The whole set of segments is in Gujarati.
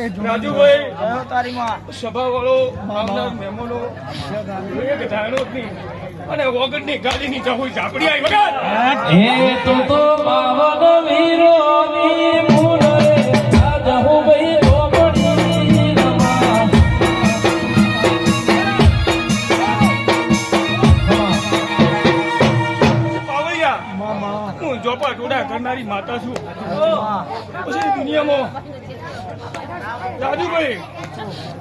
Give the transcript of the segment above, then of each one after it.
મારી માં સભાવાળો આવનાર મહેમાનો. એક ધારણો જ નહીં. અને વગરની ગાડીની જવું ઝાપડી આવી વગર! તો પાવન રે હું જોપા ટોડા કરનારી માતા છું. પછી દુનિયામાં રાજુભાઈ,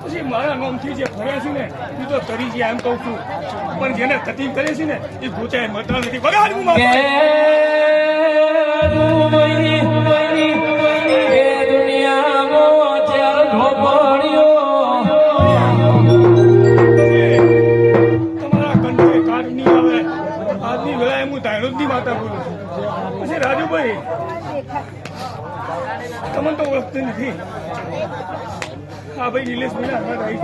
પછી મારા નામથી જે ફર્યા છે ને એ તો તરી ગયા એમ કહું છું. પણ જેને તકલીફ કરે છે ને એ ગોચાએ મળતા નથી વગાડ પછી રાજુભાઈ, તમને તો ઓળખતી નથી. હા ભાઈ નિલેશ ભાઈ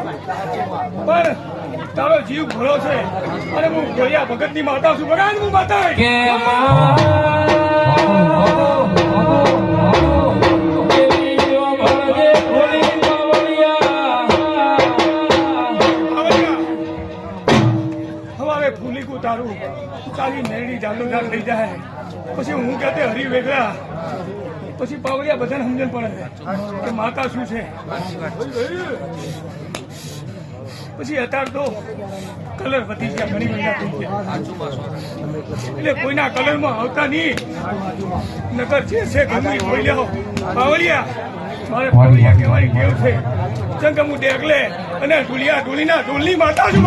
પણ તારો જીવ ભળો છે. અને હું ગોળિયા ભગતની માતા છું. બરાબર હું માતા તારું, તારી નેરડી જાદુદાર લઈ જાય. પછી હું કહેતે હરી વેગળા? પછી પાવડિયા બધાને સમજણ પડે કે માતા શું છે. પછી અત્યારે તો કલર વધી ગયા, ઘણી મહિના થઈ એટલે કોઈના કલરમાં આવતા નહીં. નગર જે છે ઘરની જોઈ લેવો પાવડિયા, મારે પાવડિયા કહેવાની ટેવ છે. ચંગ હું ડેગલે અને ઢુલિયા ઢુલીના ઢોલની માતા છું.